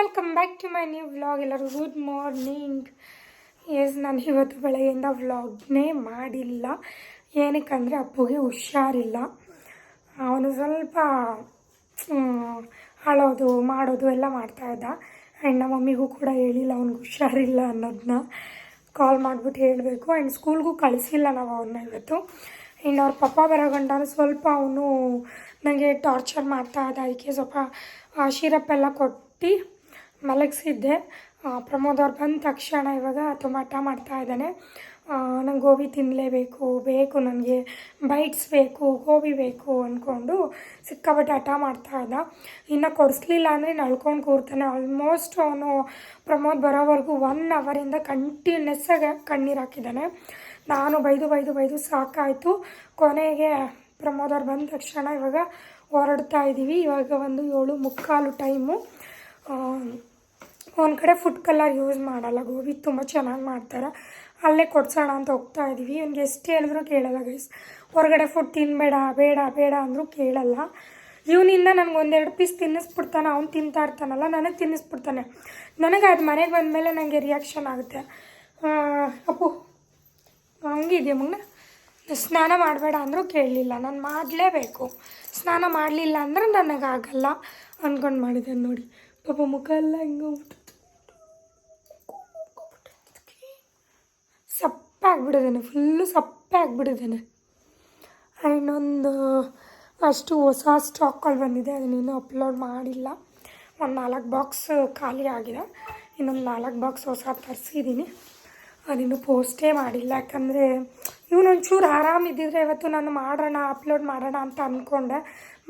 Welcome back to my new vlog ಎಲ್ಲರೂ good morning yes ನಾನು ಇವತ್ತು ಬೆಳಗ್ಗೆಯಿಂದ ವ್ಲಾಗ್ನೇ ಮಾಡಿಲ್ಲ. ಏನಕ್ಕಂದರೆ ಅಪ್ಪುಗೆ ಹುಷಾರಿಲ್ಲ. ಅವನು ಸ್ವಲ್ಪ ಅಳೋದು, ಮಾಡೋದು ಎಲ್ಲ ಮಾಡ್ತಾ ಇದ್ದ. ಆ್ಯಂಡ್ ನಮ್ಮ ಮಮ್ಮಿಗೂ ಕೂಡ ಹೇಳಿಲ್ಲ ಅವ್ನಿಗೆ ಹುಷಾರಿಲ್ಲ ಅನ್ನೋದನ್ನ ಕಾಲ್ ಮಾಡಿಬಿಟ್ಟು ಹೇಳಬೇಕು. ಆ್ಯಂಡ್ ಸ್ಕೂಲ್ಗೂ ಕಳಿಸಿಲ್ಲ ನಾವು ಅವನ್ನ ಇವತ್ತು. ಆ್ಯಂಡ್ ಅವ್ರ ಪಪ್ಪ ಬರೋ ಸ್ವಲ್ಪ ಅವನು ನನಗೆ ಟಾರ್ಚರ್ ಮಾಡ್ತಾ ಇದ್ದ. ಅದಕ್ಕೆ ಸ್ವಲ್ಪ ಶಿರಪ್ ಎಲ್ಲ ಕೊಟ್ಟು ಮಲಗಿಸಿದ್ದೆ. ಪ್ರಮೋದ್ ಅವ್ರು ಬಂದ ತಕ್ಷಣ ಇವಾಗ ತುಂಬ ಹಠ ಮಾಡ್ತಾ ಇದ್ದಾನೆ. ನಂಗೆ ಗೋಬಿ ತಿನ್ನಲೇಬೇಕು ಬೇಕು, ನನಗೆ ಬೈಟ್ಸ್ ಬೇಕು, ಗೋಬಿ ಬೇಕು ಅಂದ್ಕೊಂಡು ಸಿಕ್ಕಾಪಟ್ಟೆ ಹಠ ಮಾಡ್ತಾ ಇದ್ದ. ಇನ್ನು ಕೊಡಿಸ್ಲಿಲ್ಲ ಅಂದರೆ ನಳ್ಕೊಂಡು ಕೂರ್ತಾನೆ. ಆಲ್ಮೋಸ್ಟ್ ಅವನು ಪ್ರಮೋದ್ ಬರೋವರೆಗೂ ಒನ್ ಅವರಿಂದ ಕಂಟಿನ್ಯೂಸ್ ಆಗಿ ಕಣ್ಣೀರು ಹಾಕಿದ್ದಾನೆ. ನಾನು ಬೈದು ಬೈದು ಬೈದು ಸಾಕಾಯಿತು. ಕೊನೆಗೆ ಪ್ರಮೋದ್ ಅವ್ರು ಬಂದ ತಕ್ಷಣ ಇವಾಗ ಹೊರಡ್ತಾ ಇದ್ದೀವಿ ಇವಾಗ ಒಂದು ಏಳು ಮುಕ್ಕಾಲು ಟೈಮು ಒಂದು ಕಡೆ ಫುಡ್ ಕಲರ್ ಯೂಸ್ ಮಾಡಲ್ಲ ಗೋಬಿ, ತುಂಬ ಚೆನ್ನಾಗಿ ಮಾಡ್ತಾರೆ. ಅಲ್ಲೇ ಕೊಡ್ಸೋಣ ಅಂತ ಹೋಗ್ತಾ ಇದ್ದೀವಿ ಅವ್ನಿಗೆ ಎಷ್ಟು ಹೇಳಿದ್ರು ಕೇಳಲ್ಲ ಗೈಸ್ ಹೊರಗಡೆ ಫುಡ್ ತಿನ್ನಬೇಡ ಬೇಡ ಬೇಡ ಅಂದರೂ ಕೇಳಲ್ಲ. ಇವನಿಂದ ನನಗೆ ಒಂದೆರಡು ಪೀಸ್ ತಿನ್ನಿಸ್ಬಿಡ್ತಾನೆ, ಅವ್ನು ತಿಂತಾ ಇರ್ತಾನಲ್ಲ ನನಗೆ ತಿನ್ನಿಸ್ಬಿಡ್ತಾನೆ. ನನಗೆ ಅದು ಮನೆಗೆ ಬಂದಮೇಲೆ ನನಗೆ ರಿಯಾಕ್ಷನ್ ಆಗುತ್ತೆ. ಅಪ್ಪು, ಹಂಗಿದೆಯಾ ಮಗನ? ಸ್ನಾನ ಮಾಡಬೇಡ ಅಂದರೂ ಕೇಳಲಿಲ್ಲ. ನಾನು ಮಾಡಲೇಬೇಕು. ಸ್ನಾನ ಮಾಡಲಿಲ್ಲ ಅಂದ್ರೆ ನನಗಾಗಲ್ಲ ಅಂದ್ಕೊಂಡು ಮಾಡಿದೆ ನೋಡಿ. ಪಾಪ ಮುಖ ಎಲ್ಲ ಹಿಂಗೆ ಸಪ್ಪೆ ಆಗ್ಬಿಟ್ಟಿದ್ದಾನೆ ಫುಲ್ಲು ಸಪ್ಪೆ ಆ್ಯಂಡ್ ಒಂದು ಅಷ್ಟು ಹೊಸ ಸ್ಟಾಕ್ಗಳು ಬಂದಿದೆ. ಅದನ್ನೇನು ಅಪ್ಲೋಡ್ ಮಾಡಿಲ್ಲ. ಒಂದು ನಾಲ್ಕು ಬಾಕ್ಸ್ ಖಾಲಿ ಆಗಿದೆ. ಇನ್ನೊಂದು ನಾಲ್ಕು ಬಾಕ್ಸ್ ಹೊಸ ತರಿಸಿದ್ದೀನಿ. ಅದಿನ್ನೂ ಪೋಸ್ಟೇ ಮಾಡಿಲ್ಲ. ಯಾಕಂದರೆ ಇವನೊಂಚೂರು ಆರಾಮಿದ್ದಿದ್ರೆ ಇವತ್ತು ನಾನು ಮಾಡೋಣ ಅಪ್ಲೋಡ್ ಮಾಡೋಣ ಅಂತ ಅಂದ್ಕೊಂಡೆ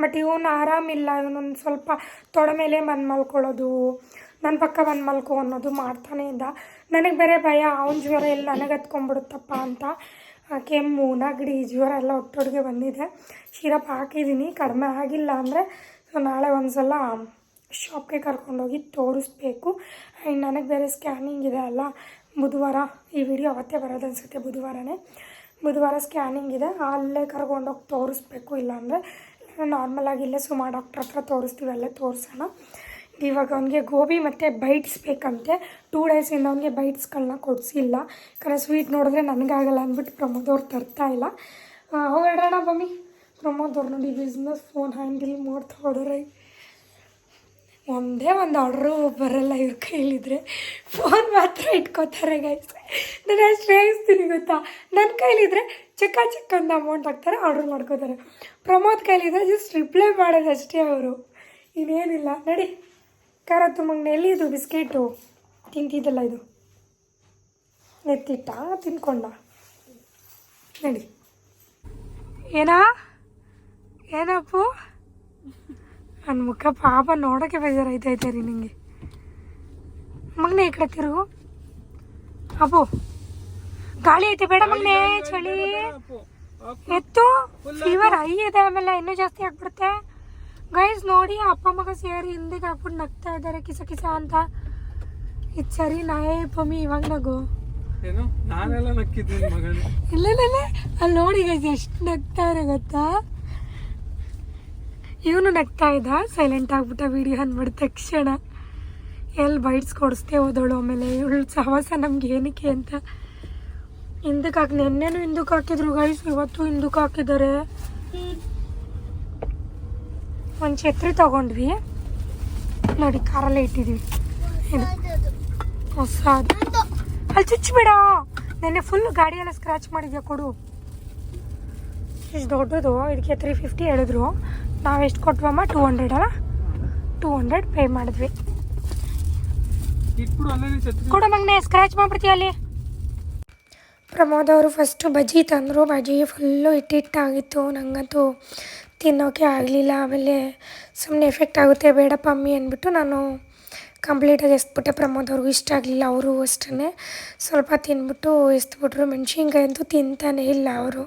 ಬಟ್ ಇವನು ಆರಾಮಿಲ್ಲ ಇವನೊಂದು ಸ್ವಲ್ಪ ತೊಡೆ ಮೇಲೆ ಬಂದು ಮಲ್ಕೊಳ್ಳೋದು ನನ್ನ ಪಕ್ಕ ಬಂದು ಮಲ್ಕೊ ಅನ್ನೋದು ಮಾಡ್ತಾನೆ ಇದ್ದ. ನನಗೆ ಬೇರೆ ಭಯ, ಅವನ ಜ್ವರ ಎಲ್ಲ ನನಗೆ ಹತ್ಕೊಂಡ್ಬಿಡುತ್ತಪ್ಪ ಅಂತ. ಕೆಮ್ಮು, ನೆಗಡಿ, ಜ್ವರ ಎಲ್ಲ ಒಟ್ಟೊಟ್ಟಿಗೆ ಬಂದಿದೆ. ಶಿರಪ್ ಹಾಕಿದ್ದೀನಿ ಕಡಿಮೆ ಆಗಿಲ್ಲ ಅಂದರೆ ಸೊ ನಾಳೆ ಒಂದು ಸಲ ಶಾಪ್ಗೆ ಕರ್ಕೊಂಡೋಗಿ ತೋರಿಸ್ಬೇಕು. ಆ್ಯಂಡ್ ನನಗೆ ಬೇರೆ ಸ್ಕ್ಯಾನಿಂಗ್ ಇದೆ ಅಲ್ಲ, ಬುಧವಾರ ಈ ವಿಡಿಯೋ ಅವತ್ತೇ ಬರೋದು ಅನಿಸುತ್ತೆ ಬುಧವಾರನೇ. ಬುಧವಾರ ಸ್ಕ್ಯಾನಿಂಗ್ ಇದೆ, ಅಲ್ಲೇ ಕರ್ಕೊಂಡೋಗಿ ತೋರಿಸ್ಬೇಕು, ಇಲ್ಲಾಂದರೆ ನಾರ್ಮಲಾಗಿ ಇಲ್ಲೇ ಸುಮಾರು ಡಾಕ್ಟ್ರ್ ಹತ್ರ ತೋರಿಸ್ತೀವಿ, ಅಲ್ಲೇ ತೋರಿಸೋಣ. ಇವಾಗ ಅವನಿಗೆ ಗೋಬಿ ಮತ್ತು ಬೈಟ್ಸ್ ಬೇಕಂತೆ. ಟೂ ಡೇಸಿಂದ ಅವನಿಗೆ ಬೈಟ್ಸ್ಗಳನ್ನ ಕೊಡಿಸಿಲ್ಲ. ಯಾಕಂದರೆ ಸ್ವೀಟ್ ನೋಡಿದ್ರೆ ನನಗಾಗಲ್ಲ ಅಂದ್ಬಿಟ್ಟು ಪ್ರಮೋದ್ ಅವ್ರು ತರ್ತಾ ಇಲ್ಲ. ಹೋಗೋಣ ಬಮ್ಮಿ ಪ್ರಮೋದ್ ಅವ್ರು ನೋಡಿ ಬಿಸ್ನೆಸ್ ಫೋನ್ ಹ್ಯಾಂಡಲ್ ಮಾಡ್ತಾ ಹೋದ್ರೆ ಒಂದೇ ಒಂದು ಆರ್ಡ್ರು ಬರಲ್ಲ ಇವ್ರ ಕೈಲಿದ್ರೆ. ಫೋನ್ ಮಾತ್ರ ಇಟ್ಕೋತಾರೆ ಗೈಸ್ ನಾನು ಅಷ್ಟು ರೇಗಿಸ್ತೀನಿ ಗೊತ್ತಾ? ನನ್ನ ಕೈಲಿದ್ರೆ ಚಿಕ್ಕ ಚಿಕ್ಕ ಒಂದು ಅಮೌಂಟ್ ಹಾಕ್ತಾರೆ ಆರ್ಡ್ರ್ ಮಾಡ್ಕೋತಾರೆ. ಪ್ರಮೋದ್ ಕೈಲಿದ್ರೆ ಜಸ್ಟ್ ರಿಪ್ಲೈ ಮಾಡೋದು ಅಷ್ಟೇ ಅವರು. ಇನ್ನೇನಿಲ್ಲ. ನಡಿ. ಖಾರ ತುಂಬಂಗೆ ಎಲ್ಲಿ ಇದು? ಬಿಸ್ಕೆಟು? ತಿಂತಿದ್ದಲ್ಲ ಇದು. ಎತ್ತಿಟ್ಟ ತಿನ್ಕೊಂಡ? ನಡಿ. ಏನಾ? ಏನಪ್ಪು? ನನ್ನ ಮುಖ ಪಾಪ ನೋಡೋಕ್ಕೆ ಬೇಜಾರಾಯ್ತೈತೆ ರೀ ನಿಮಗೆ ಮಗನೇ ಈ ಕಡೆ ತಿರುಗು. ಅಪ್ಪು. ಗಾಳಿ ಐತೆ ಬೇಡ ಮಗನೇ ಚಳಿ. ಎತ್ತು. ಫೀವರ್ ಐ ಇದೆ ಆಮೇಲೆ ಇನ್ನೂ ಜಾಸ್ತಿ ಆಗ್ಬಿಡುತ್ತೆ. ಗೈಸ್ ನೋಡಿ ಅಪ್ಪ ಮಗ ಸೇರಿ ಹಿಂದಿಗೆ ಹಾಕ್ಬಿಟ್ಟು ನಗ್ತಾ ಇದ್ದಾರೆ. ಕಿಸ ಕಿಸ ಅಂತ. ಇದು ಸರಿ ನಾಯೇ ಪಮ್ಮಿ ಇವಾಗ ನಗು. ಏನು? ನಾನೆಲ್ಲ ನಕ್ಕಿದ್ದೀನಿ ಇಲ್ಲ ಇಲ್ಲ ಇಲ್ಲ. ಅಲ್ಲಿ ನೋಡಿ ಗೈಸ್ ಎಷ್ಟು ನಗ್ತಾರೆ ಗೊತ್ತಾ? ಇವನು ನಗ್ತಾ ಇದ್ದ. ಸೈಲೆಂಟ್ ಆಗ್ಬಿಟ್ಟ ವಿಡಿಯೋ ಅಂದ್ಬಿಟ್ಟ ತಕ್ಷಣ. ಎಲ್ಲಿ ಬೈಟ್ಸ್ ಕೊಡಿಸ್ತೇ ಹೋದಳು ಆಮೇಲೆ. ಇವಳು ಸಹವಾಸ ನಮ್ಗೆ ಏನಕ್ಕೆ ಅಂತ. ಹಿಂದಕ್ಕೆ ಹಾಕಿ ನೆನ್ನೆನೂ ಹಿಂದಕ್ಕೆ ಹಾಕಿದ್ರು ಗೈಸ್ ಇವತ್ತು ಹಿಂದಕ್ಕೆ ಹಾಕಿದ್ದಾರೆ. ಒಂದು ಛತ್ರಿ ತಗೊಂಡ್ವಿ. ನೋಡಿ ಕಾರಲ್ಲೇ ಇಟ್ಟಿದ್ವಿ. ಇದು ಹೊಸದು. ಅಲ್ಲಿ ಚುಚ್ಚಬೇಡ ನೆನ್ನೆ ಫುಲ್ ಗಾಡಿಯೆಲ್ಲ ಸ್ಕ್ರ್ಯಾಚ್ ಮಾಡಿದ್ಯಾ ಕೊಡು. ಇಷ್ಟು ದೊಡ್ಡದು. ಇದಕ್ಕೆ ತ್ರೀ ಫಿಫ್ಟಿ ಹೇಳಿದ್ರು. ನಾವು ಎಷ್ಟು ಕೊಟ್ವಮ್ಮ? ಟೂ ಹಂಡ್ರೆಡ್ ಅಲ್ಲ? ಟೂ ಹಂಡ್ರೆಡ್ ಪೇ ಮಾಡಿದ್ವಿ. ಕೊಡು ಮಗನೆ ಸ್ಕ್ರ್ಯಾಚ್ ಮಾಡ್ಬಿಡ್ತೀಯ ಅಲ್ಲಿ? ಪ್ರಮೋದ್ ಅವರು ಫಸ್ಟು ಬಜ್ಜಿ ತಂದರು. ಬಜ್ಜಿ ಫುಲ್ಲು ಇಟ್ಟಿಟ್ಟಾಗಿತ್ತು ನನಗಂತೂ ತಿನ್ನೋಕೆ ಆಗಲಿಲ್ಲ, ಆಮೇಲೆ ಸುಮ್ಮನೆ ಎಫೆಕ್ಟ್ ಆಗುತ್ತೆ ಬೇಡ ಪಮ್ಮಿ ಅಂದ್ಬಿಟ್ಟು ನಾನು ಕಂಪ್ಲೀಟಾಗಿ ಎಸ್ಬಿಟ್ಟೆ ಪ್ರಮೋದ್ ಅವ್ರಿಗೂ ಇಷ್ಟ ಆಗಲಿಲ್ಲ, ಅವರು ಅಷ್ಟೇ ಸ್ವಲ್ಪ ತಿಂದ್ಬಿಟ್ಟು ಎಸ್ಬಿಟ್ರು ಮೆಣ್ಸಿನ್ಕಾಯಿ ಅಂತೂ ತಿಂತಾನೇ ಇಲ್ಲ ಅವರು.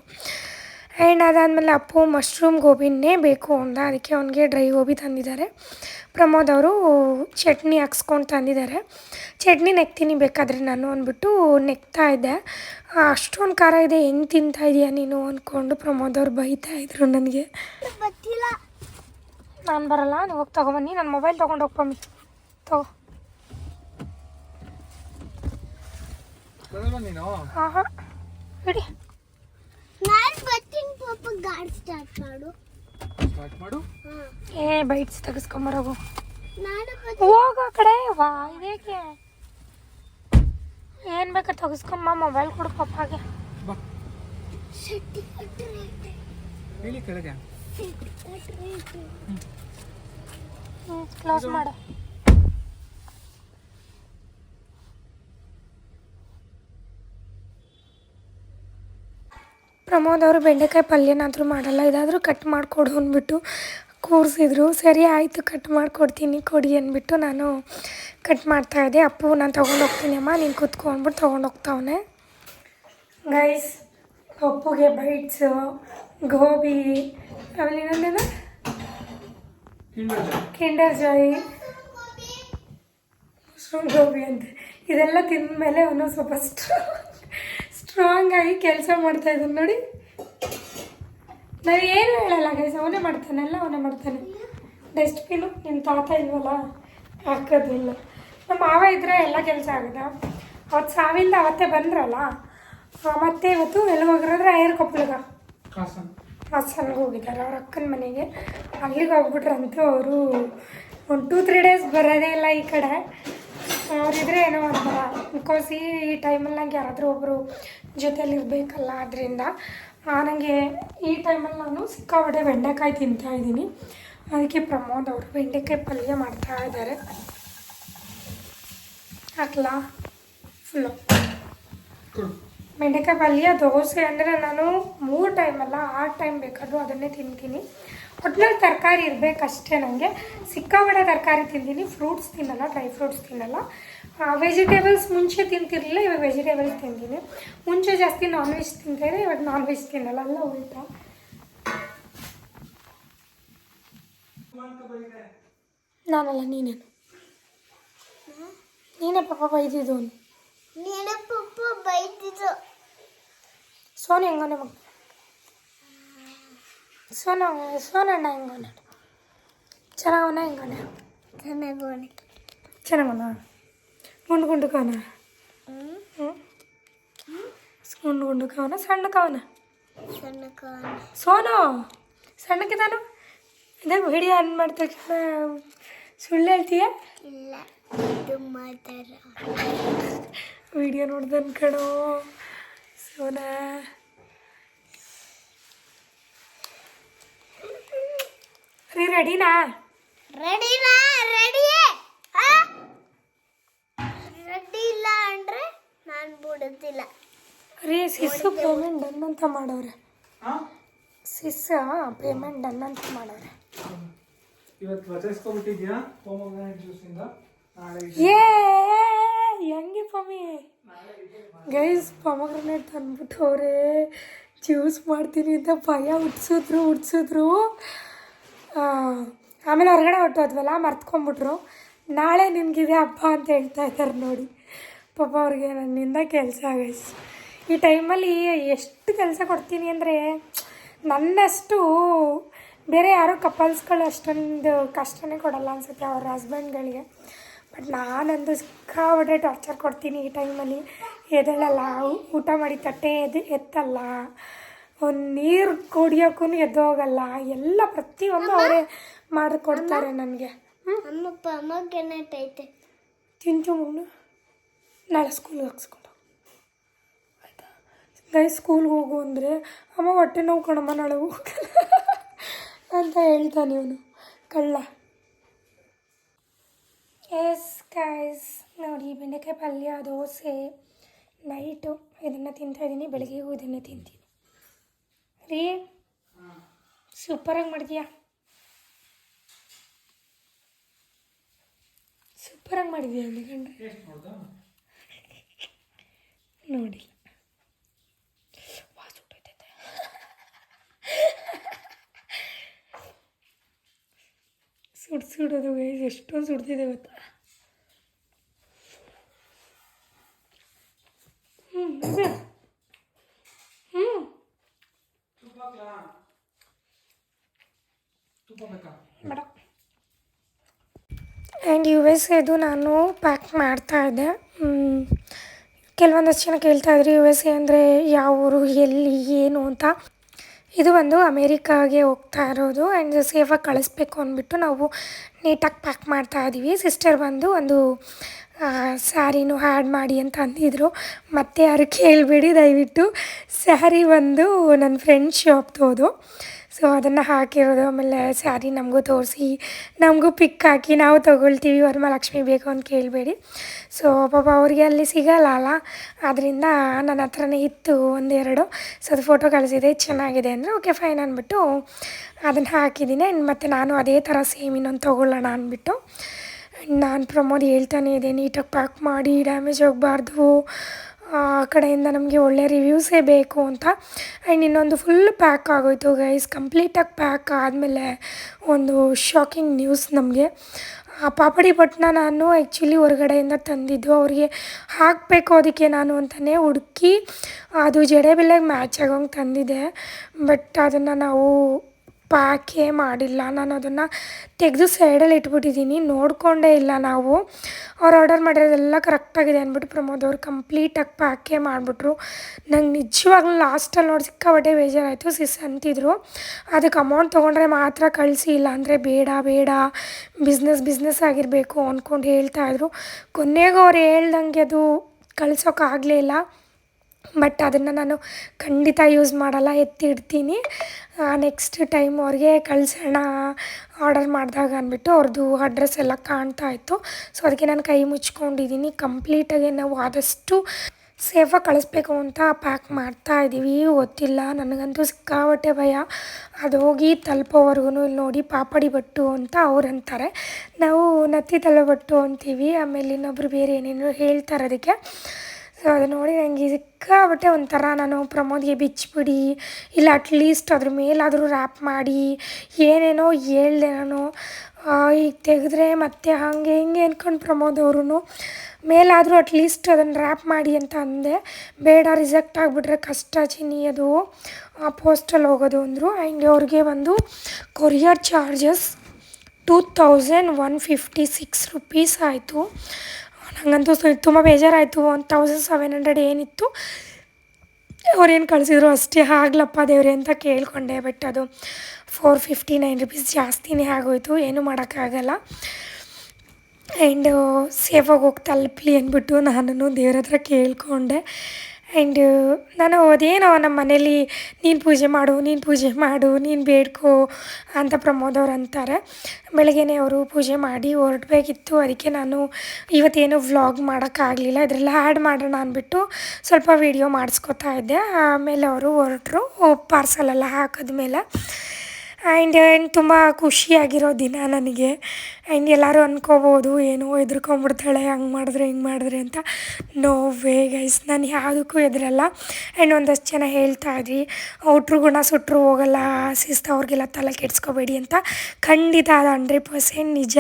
ಆ್ಯಂಡ್ ಅದಾದಮೇಲೆ ಅಪ್ಪು ಮಶ್ರೂಮ್ ಗೋಬಿನೇ ಬೇಕು ಅಂದ. ಅದಕ್ಕೆ ಅವನಿಗೆ ಡ್ರೈ ಗೋಬಿ ತಂದಿದ್ದಾರೆ. ಪ್ರಮೋದ್ ಅವರು ಚಟ್ನಿ ಹಾಕ್ಸ್ಕೊಂಡು ತಂದಿದ್ದಾರೆ. ಚಟ್ನಿ ನೆಕ್ತೀನಿ ಬೇಕಾದರೆ ನಾನು ಅಂದ್ಬಿಟ್ಟು ನೆಕ್ತಾ ಇದ್ದೆ. ಅಷ್ಟೊಂದು ಖಾರ ಇದೆ ಹೆಂಗೆ ತಿಂತಾ ಇದೆಯಾ ನೀನು ಅಂದ್ಕೊಂಡು ಪ್ರಮೋದ್ ಅವ್ರು ಬೈತಾ ಇದ್ರು ನನಗೆ. ಗೊತ್ತಿಲ್ಲ. ನಾನು ಬರಲ್ಲ ನೀವು ಹೋಗಿ ತೊಗೊಬನ್ನಿ ನನ್ನ ಮೊಬೈಲ್ ತೊಗೊಂಡು ಹೋಗ್ಬಮ್ಮಿ ತಗೋ. ಹಾಂ ಹಾಂ ಇಡಿ ಬರ್ತೀನಿ ಗಾಡಿ ಸ್ಟಾರ್ಟ್ ಮಾಡು. ಸ್ಟಾರ್ಟ್ ಮಾಡು. ಏ ಬೈಟ್ಸ್ ತೆಗೆಸ್ಕೊಂಬರೋಗು ನಾನು ಬರ್ತೀನಿ ಹೋಗೋ ಆ ಕಡೆ. ವಾ ಇದೇಕೆ? ಏನು ಬೇಕಾ ತೆಗೆಸ್ಕೊಂಬ ಮೊಬೈಲ್ ಕೊಡು ಪಪ್ಪಾಗೆ ಬಾ. ಶೆಟ್ಟಿ ಕಟ್ಟರೆ ಹೇಳಿ ಕೆಳಗೆ. ಕ್ಲೋಸ್ ಮಾಡು. ಪ್ರಮೋದ್ ಅವರು ಬೆಂಡೆಕಾಯಿ ಪಲ್ಯನಾದರೂ ಮಾಡಲ್ಲ ಇದಾದರೂ ಕಟ್ ಮಾಡಿಕೊಡು ಅಂದ್ಬಿಟ್ಟು ಕೂರಿಸಿದ್ರು. ಸರಿ ಆಯಿತು ಕಟ್ ಮಾಡಿಕೊಡ್ತೀನಿ ಕೊಡಿ ಅಂದ್ಬಿಟ್ಟು ನಾನು ಕಟ್ ಮಾಡ್ತಾಯಿದ್ದೆ ಅಪ್ಪು ನಾನು ತೊಗೊಂಡು ಹೋಗ್ತೀನಿ ಅಮ್ಮ ನೀನು ಕೂತ್ಕೊಂಡ್ಬಿಟ್ಟು ತೊಗೊಂಡು ಹೋಗ್ತಾವನೆ. ಗೈಸ್ ಅಪ್ಪುಗೆ ಬೈಟ್ಸು ಗೋಬಿ ಆಮೇಲೆ ಇನ್ನೊಂದೇನು? ಕಿಂಡರ್ ಜಾಯಿ ಮಶ್ರೂಮ್ ಗೋಬಿ ಅಂತ. ಇದೆಲ್ಲ ತಿಂದಮೇಲೆ ಅವನು ಸ್ವಲ್ಪ ಸ್ಟ್ರಾಂಗ್ ಆಗಿ ಕೆಲಸ ಮಾಡ್ತಾ ಇದ್ದಾನೆ ನೋಡಿ. ನಾನು ಏನು ಹೇಳಲ್ಲ ಗೈಸ್ ಅವನೇ ಮಾಡ್ತಾನೆ ಎಲ್ಲ ಅವನೇ ಮಾಡ್ತಾನೆ. ಡಸ್ಟ್ಬಿನು ನಿಮ್ಮ ತಾತ ಇಲ್ವಲ್ಲ? ಹಾಕೋದಿಲ್ಲ. ನಮ್ಮ ಮಾವ ಇದ್ರೆ ಎಲ್ಲ ಕೆಲಸ ಆಗುತ್ತೆ? ಅವತ್ತು ಸಾವಿಂದ ಅವತ್ತೇ ಬಂದ್ರಲ್ಲ ಮತ್ತೆ ಇವತ್ತು ಎಲ್ಲಿ ಹೋಗಿರೋದ್ರೆ ಐರ್ ಕೊಪ್ಪಳಗ ಹಾಸನ್ಗೆ ಹೋಗಿದ್ದಾರೆ ಅವ್ರ ಅಕ್ಕನ ಮನೆಗೆ. ಅಲ್ಲಿಗೆ ಹೋಗ್ಬಿಟ್ರಂತೂ ಅವರು. ಒಂದು ಟೂ ತ್ರೀ ಡೇಸ್ ಬರೋದೇ ಇಲ್ಲ ಈ ಕಡೆ. ಅವರಿದ್ರೆ ಏನೋ ಒಂಥರ ಬಿಕಾಸ್ ಈ ಟೈಮಲ್ಲಿ ನಂಗೆ ಯಾರಾದರೂ ಒಬ್ಬರು ಜೊತೆಲಿ ಇರಬೇಕಲ್ಲ ಅದರಿಂದ ನನಗೆ ಈ ಟೈಮಲ್ಲಿ ನಾನು ಸಿಕ್ಕಾಪಟ್ಟೆ ಬೆಂಡೆಕಾಯಿ ತಿಂತಾ ಇದ್ದೀನಿ. ಅದಕ್ಕೆ ಪ್ರಮೋದ್ ಅವರು ಬೆಂಡೆಕಾಯಿ ಪಲ್ಯ ಮಾಡ್ತಾ ಇದ್ದಾರೆ. ಹಾಕ್ಲಾ ಫುಲ್ಲು ಬೆಂಡೆಕಾಯಿ ಪಲ್ಯ ದೋಸೆ ಅಂದರೆ ನಾನು ಮೂರು ಟೈಮಲ್ಲ ಆರು ಟೈಮ್ ಬೇಕಾದರೂ ಅದನ್ನೇ ತಿಂತೀನಿ. ಒಟ್ನಲ್ಲಿ ತರಕಾರಿ ಇರಬೇಕಷ್ಟೇ ನನಗೆ ಸಿಕ್ಕಾಪಟ್ಟೆ ತರಕಾರಿ ತಿಂತೀನಿ ಫ್ರೂಟ್ಸ್ ತಿನ್ನಲ್ಲ ಡ್ರೈ ಫ್ರೂಟ್ಸ್ ತಿನ್ನಲ್ಲ. ವೆಜಿಟೇಬಲ್ಸ್ ಮುಂಚೆ ತಿಂತಿರಲಿಲ್ಲ ಇವಾಗ ವೆಜಿಟೇಬಲ್ಸ್ ತಿಂತೀನಿ. ಮುಂಚೆ ಜಾಸ್ತಿ ನಾನ್ ವೆಜ್ ತಿಂತಾಯಿದ್ದೆ ಇವಾಗ ನಾನ್ ವೆಜ್ ತಿನ್ನಲ್ಲ ಅಲ್ಲ ಉಲ್ಟಾ. ನಾನಲ್ಲ ನೀನೇನು? ನೀನೇ ಪಾಪ ಬೈದಿದ್ದು. ನೀನೇ ಪಪ್ಪ ಬೈತಿದ್ದು ಸೋನು ಹೆಂಗೋನೆ ಮಗ. ಸೋನ ಸೋನಣ್ಣ ಹೆಂಗೋನೆ ಚೆನ್ನಾಗವನ ಹೆಂಗೋನೆ ಚೆನ್ನಾಗೋಣೆ ಚೆನ್ನಾಗವನ. ಗುಂಡು ಗುಂಡು ಕವನ ಹ್ಞೂ ಹ್ಞೂ ಗುಂಡು ಗುಂಡು ಕವನ ಸಣ್ಣ ಕವನ ಸಣ್ಣಕೋಣೆ ಸೋನು ಸಣ್ಣಕ್ಕಿದಾನು ಇದೇ ವಿಡಿಯೋ ಆನ್ ಮಾಡಿದ ತಕ್ಷಣ ಸುಳ್ಳು ಹೇಳ್ತೀಯ ಇಲ್ಲ ಇದು ಮಾತಾಡ ವಿಡಿಯೋ ನೋಡ್ದನ್ ಕಣೋ ಸೋನ ರೀ ರೆಡಿನಾ ರೆಡಿನಾ ರೆಡಿ ರೆಡಿ ಇಲ್ಲ ಅಂದ್ರೆ ನಾನು ಬಿಡುತ್ತಿಲ್ಲ ರೀ ಸಿಸ್ಸು ಪೇಮೆಂಟ್ ಡನ್ ಅಂತ ಮಾಡವ್ರೆ. ಸಿಸ್ಸ ಸಿಸ್ ಪೇಮೆಂಟ್ ಡನ್ ಅಂತ ಮಾಡವ್ರೆ. ಇವತ್ತು ರಚಿಸ್ಕೊಬಿಟ್ಟಿದ್ಯಾ? ಜ್ಯೂಸ್ ಜ್ಯೂಸಿಂದ ನಾಳೆ ಏ ಹೆಂಗೆ ಪಮ್ಮಿ? ಗೈಸ್ ಪೊಮಗ್ರನೇಟ್ ತಂದ್ಬಿಟ್ಟು ಅವರೇ ಜ್ಯೂಸ್ ಮಾಡ್ತೀನಿ ಅಂತ ಭಯ ಹುಟ್ಸಿದ್ರು ಹುಟ್ಸಿದ್ರು. ಆಮೇಲೆ ಹೊರಗಡೆ ಹೊಟ್ಟೋದ್ವಲ್ಲ ಮರ್ತ್ಕೊಂಡ್ಬಿಟ್ರು ನಾಳೆ ನಿಮಗಿದೆ ಹಬ್ಬ ಅಂತ ಹೇಳ್ತಾ ಇದ್ದಾರೆ ನೋಡಿ. ಪಾಪ ಅವ್ರಿಗೆ ನನ್ನಿಂದ ಕೆಲಸ ಆಗೈಸ್ ಈ ಟೈಮಲ್ಲಿ ಎಷ್ಟು ಕೆಲಸ ಕೊಡ್ತೀನಿ ಅಂದರೆ ನನ್ನಷ್ಟು ಬೇರೆ ಯಾರೋ ಕಪಲ್ಸ್ಗಳು ಅಷ್ಟೊಂದು ಕಷ್ಟನೇ ಕೊಡಲ್ಲ ಅನ್ಸುತ್ತೆ ಅವ್ರ ಹಸ್ಬೆಂಡ್ಗಳಿಗೆ ಬಟ್ ನಾನಂದು ಸಿಕ್ಕಾಪಟ್ಟೆ ಟಾರ್ಚರ್ ಕೊಡ್ತೀನಿ ಈ ಟೈಮಲ್ಲಿ. ಎದಳಲ್ಲ ಊಟ ಮಾಡಿ ತಟ್ಟೆ ಎದ್ದು ಎತ್ತಲ್ಲ. ಒಂದು ನೀರು ಕುಡಿಯೋಕ್ಕೂ ಎದ್ದು ಹೋಗಲ್ಲ. ಎಲ್ಲ ಪ್ರತಿಯೊಂದು ಅವರೇ ಮಾಡಿಕೊಡ್ತಾರೆ ನನಗೆ. ಹ್ಞೂ ಅಮ್ಮ ಪಮಗ್ರೆನೇಟ್ ಐತೆ. ತಿಂಚು ಮಗನು ನಾಳೆ ಸ್ಕೂಲ್ಗೆ ಹಾಕ್ಸ್ಕೊಂಡು ಆಯಿತಾ? ಗೈ ಸ್ಕೂಲ್ಗೆ ಹೋಗು ಅಂದರೆ, ಅಮ್ಮ ಹೊಟ್ಟೆ ನೋವು ಕಣಮ್ಮ, ನಾಳೆ ಹೋಗಲ್ಲ. ಅಂತ ಹೇಳ್ತಾನೆ ಇವನು. ಕಳ್ಳ. ಎಸ್ ಕಾಯ್ಸ್ ನೋಡಿ, ಬೆಂಡೆಕಾಯಿ ಪಲ್ಯ, ದೋಸೆ ನೈಟು ಇದನ್ನು ತಿಂತಾಯಿದ್ದೀನಿ ಬೆಳಗ್ಗೆಗೂ ಇದನ್ನೇ ತಿಂತೀನಿ. ರೀ? ಸೂಪರಾಗಿ ಮಾಡಿದ್ಯಾ? ಸೂಪರಾಗಿ ಮಾಡಿದ್ಯಾ ನೋಡ್ದಾ? ನೋಡಿಲ್ಲ. ವಾಸ ಹೊಟ್ಟೋಯ್ತೈತೆ ಸುಡ್ ಸುಡೋದು ಎಷ್ಟೊಂದು ಸುಡ್ತಿದೆ ಗೊತ್ತಾ? ಆ್ಯಂಡ್ ಯು ಎಸ್ ಎದು ನಾನು ಪ್ಯಾಕ್ ಮಾಡ್ತಾ ಇದ್ದೆ. ಕೆಲವೊಂದಷ್ಟು ಜನ ಕೇಳ್ತಾ ಇದ್ರು ಯು ಎಸ್ ಎ ಅಂದರೆ ಯಾವ ಊರು, ಎಲ್ಲಿ, ಏನು ಅಂತ. ಇದು ಒಂದು ಅಮೇರಿಕಾಗೆ ಹೋಗ್ತಾ ಇರೋದು ಆ್ಯಂಡ್ ಸೇಫಾಗಿ ಕಳಿಸ್ಬೇಕು ಅಂದ್ಬಿಟ್ಟು ನಾವು ನೀಟಾಗಿ ಪ್ಯಾಕ್ ಮಾಡ್ತಾ ಇದ್ದೀವಿ ಸಿಸ್ಟರ್ ಬಂದು ಒಂದು ಸ್ಯಾರಿನೂ ಆ್ಯಡ್ ಮಾಡಿ ಅಂತ ಅಂದಿದ್ರು. ಮತ್ತೆ ಯಾರು ಕೇಳಬೇಡಿ, ದಯವಿಟ್ಟು ಸ್ಯಾರಿ ಬಂದು ನನ್ನ ಫ್ರೆಂಡ್ ಶಾಪ್ದು ಸೊ ಅದನ್ನು ಹಾಕಿರೋದು, ಆಮೇಲೆ ಸ್ಯಾರಿ ನಮಗೂ ತೋರಿಸಿ, ನಮಗೂ ಪಿಕ್ ಹಾಕಿ ನಾವು ತೊಗೊಳ್ತೀವಿ, ವರಮಹಾಲಕ್ಷ್ಮಿ ಬೇಕು ಅಂತ ಕೇಳಬೇಡಿ. ಸೊ ಪಾಪ ಅವ್ರಿಗೆ ಅಲ್ಲಿ ಸಿಗಲ್ಲ ಅಲ್ಲ? ಆದ್ದರಿಂದ ನನ್ನ ಹತ್ರನೇ ಇತ್ತು ಒಂದೆರಡು. ಸೊ ಅದು ಫೋಟೋ ಕಳಿಸಿದೆ, ಚೆನ್ನಾಗಿದೆ ಅಂದರೆ ಓಕೆ ಫೈನ್ ಅಂದ್ಬಿಟ್ಟು ಅದನ್ನು ಹಾಕಿದ್ದೀನಿ. ಮತ್ತು ನಾನು ಅದೇ ಥರ ಸೇಮ್ ಇನ್ನೊಂದು ತೊಗೊಳ್ಳೋಣ ಅಂದ್ಬಿಟ್ಟು ನಾನು ಪ್ರಮೋದ್ ಹೇಳ್ತಾನೆ ಇದೆ ನೀಟಾಗಿ ಪ್ಯಾಕ್ ಮಾಡಿ ಡ್ಯಾಮೇಜ್ ಹೋಗಬಾರ್ದು. ಕಡೆಯಿಂದ ನಮಗೆ ಒಳ್ಳೆ ರಿವ್ಯೂಸೇ ಬೇಕು ಅಂತ. ಆ್ಯಂಡ್ ಇನ್ನೊಂದು ಫುಲ್ ಪ್ಯಾಕ್ ಆಗೋಯಿತು ಗೈಸ್ ಕಂಪ್ಲೀಟಾಗಿ ಪ್ಯಾಕ್ ಆದಮೇಲೆ ಒಂದು ಶಾಕಿಂಗ್ ನ್ಯೂಸ್ ನಮಗೆ. ಆ ಪಾಪಡಿ ಪಟ್ಟಣ ನಾನು ಆ್ಯಕ್ಚುಲಿ ಹೊರಗಡೆಯಿಂದ ತಂದಿದ್ದು. ಅವರಿಗೆ ಹಾಕಬೇಕು ಅದಕ್ಕೆ ನಾನು ಅಂತಲೇ ಹುಡುಕಿ, ಅದು ಜಡೆ ಬೆಲೆಗೆ ಮ್ಯಾಚ್ ಆಗೋಂಗೆ ತಂದಿದ್ದೆ ಬಟ್ ಅದನ್ನು ನಾವು ಪ್ಯಾಕೇ ಮಾಡಿಲ್ಲ. ನಾನು ಅದನ್ನು ತೆಗೆದು ಸೈಡಲ್ಲಿ ಇಟ್ಬಿಟ್ಟಿದ್ದೀನಿ. ನೋಡಿಕೊಂಡೇ ಇಲ್ಲ ನಾವು. ಅವ್ರು ಆರ್ಡರ್ ಮಾಡಿರೋದೆಲ್ಲ ಕರೆಕ್ಟಾಗಿದೆ ಅಂದ್ಬಿಟ್ಟು ಪ್ರಮೋದ್ ಅವರು ಕಂಪ್ಲೀಟಾಗಿ ಪ್ಯಾಕೇ ಮಾಡಿಬಿಟ್ರು. ನಂಗೆ ನಿಜವಾಗ್ಲೂ ಲಾಸ್ಟಲ್ಲಿ ನೋಡಿ ಸಿಕ್ಕಾಬಟ್ಟೆ ಬೇಜಾರಾಯಿತು. ಸಿಸ್ ಅಂತಿದ್ರು. ಅದಕ್ಕೆ ಅಮೌಂಟ್ ತೊಗೊಂಡ್ರೆ ಮಾತ್ರ ಕಳಿಸಿ ಇಲ್ಲ ಅಂದರೆ ಬೇಡ ಬೇಡ. ಬಿಸ್ನೆಸ್ ಬಿಸ್ನೆಸ್ ಆಗಿರಬೇಕು ಅಂದ್ಕೊಂಡು ಹೇಳ್ತಾಯಿದ್ರು ಕೊನೆಗೂ ಅವ್ರು ಹೇಳ್ದಂಗೆ ಅದು ಕಳ್ಸೋಕ್ಕಾಗಲೇ ಇಲ್ಲ. ಬಟ್ ಅದನ್ನು ನಾನು ಖಂಡಿತ ಯೂಸ್ ಮಾಡಲ್ಲ, ಎತ್ತಿಡ್ತೀನಿ. ನೆಕ್ಸ್ಟ್ ಟೈಮ್ ಅವ್ರಿಗೆ ಕಳಿಸೋಣ ಆರ್ಡರ್ ಮಾಡಿದಾಗ ಅಂದ್ಬಿಟ್ಟು ಅವ್ರದ್ದು ಅಡ್ರೆಸ್ ಎಲ್ಲ ಕಾಣ್ತಾ ಇತ್ತು. ಸೊ ಅದಕ್ಕೆ ನಾನು ಕೈ ಮುಚ್ಕೊಂಡಿದ್ದೀನಿ ಕಂಪ್ಲೀಟಾಗಿ ನಾವು ಆದಷ್ಟು ಸೇಫಾಗಿ ಕಳಿಸ್ಬೇಕು ಅಂತ ಪ್ಯಾಕ್ ಮಾಡ್ತಾ ಇದ್ದೀವಿ ಗೊತ್ತಿಲ್ಲ, ನನಗಂತೂ ಸಿಕ್ಕಾಬಟ್ಟೆ ಭಯ. ಅದು ಹೋಗಿ ತಲುಪೋವರೆಗೂ ಇಲ್ಲಿ ನೋಡಿ ಪಾಪಡಿ ಬಟ್ಟು ಅಂತ ಅವ್ರು ಅಂತಾರೆ. ನಾವು ನತ್ತಿ ತಲೆ ಬಟ್ಟು ಅಂತೀವಿ. ಆಮೇಲೆ ಇನ್ನೊಬ್ರು ಬೇರೆ ಏನೇನೋ ಹೇಳ್ತಾರೆ ಅದಕ್ಕೆ. ಸೊ ಅದು ನೋಡಿ ನನಗೆ ಸಿಕ್ಕಾಬಿಟ್ಟೆ ಒಂಥರ ನಾನು ಪ್ರಮೋದ್ಗೆ ಬಿಚ್ಚಿಬಿಡಿ ಇಲ್ಲ ಅಟ್ಲೀಸ್ಟ್ ಅದ್ರ ಮೇಲಾದರೂ ರ್ಯಾಪ್ ಮಾಡಿ, ಏನೇನೋ ಹೇಳ್ದೆ ನಾನು. ಈಗ ತೆಗೆದ್ರೆ ಮತ್ತೆ ಹಾಗೆ ಹಿಂಗೆ ಅಂದ್ಕೊಂಡು ಪ್ರಮೋದ್ ಅವ್ರೂ ಮೇಲಾದರೂ ಅಟ್ಲೀಸ್ಟ್ ಅದನ್ನು ರ್ಯಾಪ್ ಮಾಡಿ ಅಂತ ಅಂದೆ. ಬೇಡ ರಿಜೆಕ್ಟ್ ಆಗಿಬಿಟ್ರೆ ಕಷ್ಟ ಚಿನ್ನಿ ಅದು. ಪೋಸ್ಟಲ್ಲಿ ಹೋಗೋದು ಅಂದರು. ಆ್ಯಂಡ್ ಅವ್ರಿಗೆ ಒಂದು courier charges two thousand one fifty six rupees ಆಯಿತು. ನನಗಂತೂ ತುಂಬ ಬೇಜಾರಾಯಿತು. ಒನ್ ತೌಸಂಡ್ ಸೆವೆನ್ ಹಂಡ್ರೆಡ್ ಏನಿತ್ತು. ಅವ್ರೇನು ಕಳಿಸಿದ್ರು ಅಷ್ಟೇ ಆಗ್ಲಪ್ಪ ದೇವ್ರಿ ಅಂತ ಕೇಳಿಕೊಂಡೆ ಬಟ್ ಅದು ಫೋರ್ ಫಿಫ್ಟಿ ನೈನ್ ರುಪೀಸ್ ಜಾಸ್ತಿನೇ ಆಗೋಯ್ತು. ಏನೂ ಮಾಡೋಕ್ಕಾಗಲ್ಲ ಆ್ಯಂಡ್ ಸೇಫಾಗಿ ಹೋಗಿ ತಲುಪಲಿ ಅಂದ್ಬಿಟ್ಟು ನಾನು ದೇವ್ರ ಹತ್ರ ಕೇಳಿಕೊಂಡೆ. ಆ್ಯಂಡ್ ನಾನು ಅದೇನೋ ನಮ್ಮ ಮನೇಲಿ ನೀನು ಪೂಜೆ ಮಾಡು, ನೀನು ಪೂಜೆ ಮಾಡು, ನೀನು ಬೇಡ್ಕೋ ಅಂತ ಪ್ರಮೋದ್ ಅವ್ರು ಅಂತಾರೆ. ಬೆಳಗ್ಗೆನೇ ಅವರು ಪೂಜೆ ಮಾಡಿ ಹೊರಡ್ಬೇಕಿತ್ತು ಅದಕ್ಕೆ ನಾನು ಇವತ್ತೇನು ವ್ಲಾಗ್ ಮಾಡೋಕ್ಕಾಗಲಿಲ್ಲ. ಇದರೆಲ್ಲ ಆ್ಯಡ್ ಮಾಡೋಣ ಅಂದ್ಬಿಟ್ಟು ಸ್ವಲ್ಪ ವೀಡಿಯೋ ಮಾಡಿಸ್ಕೊತಾ ಇದ್ದೆ. ಆಮೇಲೆ ಅವರು ಹೊರಟ್ರು ಪಾರ್ಸಲೆಲ್ಲ ಹಾಕಿದ್ಮೇಲೆ. ಆ್ಯಂಡ್ ಆ್ಯಂಡ್ ತುಂಬ ಖುಷಿಯಾಗಿರೋ ದಿನ ನನಗೆ. ಆ್ಯಂಡ್ ಎಲ್ಲರೂ ಅಂದ್ಕೋಬೋದು ಏನೋ ಹೆದ್ರ್ಕೊಂಬಿಡ್ತಾಳೆ ಹಂಗೆ ಮಾಡಿದ್ರೆ ಹಿಂಗೆ ಮಾಡಿದ್ರೆ ಅಂತ. ನೋ ವೇ ಗೈಸ್ ನಾನು ಯಾವುದಕ್ಕೂ ಹೆದರಲ್ಲ ಆ್ಯಂಡ್ ಒಂದಷ್ಟು ಜನ ಹೇಳ್ತಾ ಇದ್ವಿ ಔಟ್ರು ಗುಣ ಸುಟ್ಟರು ಹೋಗಲ್ಲ, ಶಿಸ್ತು ಅವ್ರಿಗೆಲ್ಲ ತಲೆ ಕೆಡ್ಸ್ಕೊಬೇಡಿ ಅಂತ. ಖಂಡಿತ ಅದು ಹಂಡ್ರೆಡ್ ಪರ್ಸೆಂಟ್ ನಿಜ.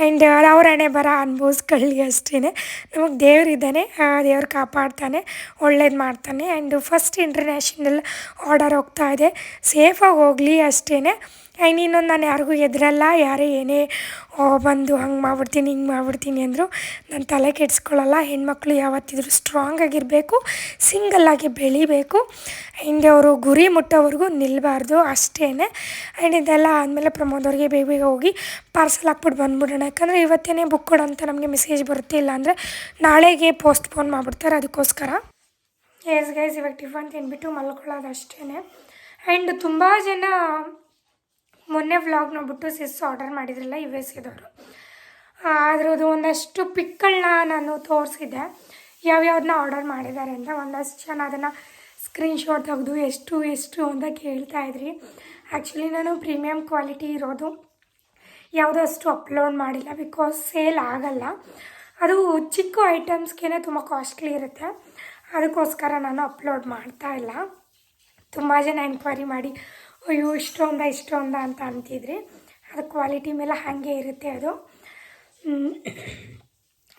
ಆ್ಯಂಡ್ ಅವ್ರ ಹಣೆ ಬರ ಅನ್ಭವಿಸ್ಕೊಳ್ಳಿ ಅಷ್ಟೇ ನಮಗೆ ದೇವರಿದ್ದಾನೆ ದೇವ್ರು ಕಾಪಾಡ್ತಾನೆ, ಒಳ್ಳೇದು ಮಾಡ್ತಾನೆ. ಆ್ಯಂಡ್ ಫಸ್ಟ್ ಇಂಟರ್ನ್ಯಾಷನಲ್ ಆರ್ಡರ್ ಹೋಗ್ತಾ ಇದೆ. ಸೇಫಾಗಿ ಹೋಗಲಿ ಅಷ್ಟೇ ಇನ್ನೊಂದು ನಾನು ಯಾರಿಗೂ ಎದುರಲ್ಲ ಯಾರೇ ಏನೇ ಬಂದು ಹಂಗೆ ಮಾಡ್ಬಿಡ್ತೀನಿ, ಹಿಂಗೆ ಮಾಡ್ಬಿಡ್ತೀನಿ ಅಂದರು ನಾನು ತಲೆ ಕೆಡಿಸ್ಕೊಳ್ಳಲ್ಲ ಹೆಣ್ಮಕ್ಳು ಯಾವತ್ತಿದ್ರೂ ಸ್ಟ್ರಾಂಗ್ ಆಗಿರಬೇಕು ಸಿಂಗಲ್ಲಾಗಿ ಬೆಳಿಬೇಕು. ಆ್ಯಂಡ್ ಅವರು ಗುರಿ ಮುಟ್ಟೋವರೆಗೂ ನಿಲ್ಲಬಾರ್ದು ಅಷ್ಟೇ ಆ್ಯಂಡ್ ಇದೆಲ್ಲ ಆದಮೇಲೆ ಪ್ರಮೋದವ್ರಿಗೆ ಬೇಗ ಬೇಗ ಹೋಗಿ ಪಾರ್ಸಲ್ ಹಾಕ್ಬಿಟ್ಟು ಬಂದ್ಬಿಡೋಣ. ಯಾಕಂದರೆ ಇವತ್ತೇ ಬುಕ್ ಕೊಡು ಅಂತ ನಮಗೆ ಮೆಸೇಜ್ ಬರುತ್ತೆ ಇಲ್ಲ ಅಂದರೆ ನಾಳೆಗೆ ಪೋಸ್ಟ್ಪೋನ್ ಮಾಡಿಬಿಡ್ತಾರೆ ಅದಕ್ಕೋಸ್ಕರ. ಎಸ್ ಗೈಸ್ ಇವಾಗ ಟಿಫನ್ ತಿಂದ್ಬಿಟ್ಟು ಮಲ್ಕೊಳ್ಳೋದು ಅಷ್ಟೇ ಆ್ಯಂಡ್ ತುಂಬ ಜನ ಮೊನ್ನೆ ವ್ಲಾಗ್ ನೋಡ್ಬಿಟ್ಟು ಸಿಸ್ ಆರ್ಡರ್ ಮಾಡಿದ್ರಲ್ಲ ಯು ಎಸ್ ಎದವರು. ಅದ್ರದ್ದು ಒಂದಷ್ಟು ಪಿಕ್ಗಳನ್ನ ನಾನು ತೋರಿಸಿದ್ದೆ. ಯಾವ್ಯಾವ್ದನ್ನ ಆರ್ಡರ್ ಮಾಡಿದ್ದಾರೆ ಅಂತ ಒಂದಷ್ಟು ಜನ ಅದನ್ನು ಸ್ಕ್ರೀನ್ಶಾಟ್ ತೆಗೆದು ಎಷ್ಟು ಎಷ್ಟು ಅಂತ ಕೇಳ್ತಾ ಇದ್ರಿ. ಆ್ಯಕ್ಚುಲಿ ನಾನು ಪ್ರೀಮಿಯಮ್ ಕ್ವಾಲಿಟಿ ಇರೋದು ಯಾವುದೋ ಅಷ್ಟು ಅಪ್ಲೋಡ್ ಮಾಡಿಲ್ಲ ಬಿಕಾಸ್ ಸೇಲ್ ಆಗಲ್ಲ. ಅದು ಚಿಕ್ಕ ಐಟಮ್ಸ್ಗೇ ತುಂಬ ಕಾಸ್ಟ್ಲಿ ಇರುತ್ತೆ. ಅದಕ್ಕೋಸ್ಕರ ನಾನು ಅಪ್ಲೋಡ್ ಮಾಡ್ತಾ ಇಲ್ಲ. ತುಂಬ ಜನ ಎನ್ಕ್ವೈರಿ ಮಾಡಿ ಅಯ್ಯೋ, ಇಷ್ಟೊಂದ ಇಷ್ಟೊಂದ ಅಂತ ಅಂತಿದ್ರಿ ಅದು ಕ್ವಾಲಿಟಿ ಮೇಲೆ ಹಾಗೆ ಇರುತ್ತೆ ಅದು.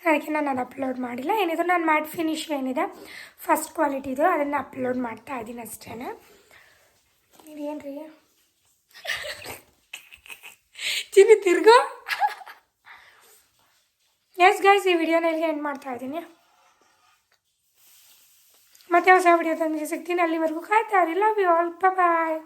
ಅದಕ್ಕೆ ನಾನು ಅದು ಅಪ್ಲೋಡ್ ಮಾಡಿಲ್ಲ. ಏನಿದ್ರು ನಾನು ಮ್ಯಾಟ್ ಫಿನಿಶ್ ಏನಿದೆ ಫಸ್ಟ್ ಕ್ವಾಲಿಟಿದು ಅದನ್ನು ಅಪ್ಲೋಡ್ ಮಾಡ್ತಾ ಇದ್ದೀನಿ ಅಷ್ಟೇ ಇದೇನು ರೀ ಚಿನ್ನಿ ತಿರ್ಗೋ. ಎಸ್ ಗೈಸ್ ಈ ವಿಡಿಯೋನ ಇಲ್ಲಿಗೆ ಎಂಡ್ ಮಾಡ್ತಾ ಇದ್ದೀನಿ. ಮತ್ತೆ ಹೊಸ ವಿಡಿಯೋದೊಂದಿಗೆ ಸಿಗ್ತೀನಿ ಅಲ್ಲಿವರೆಗೂ ಕಾಯ್ತಾ ಲವ್ ಯು ಆಲ್ ಬಾಯ್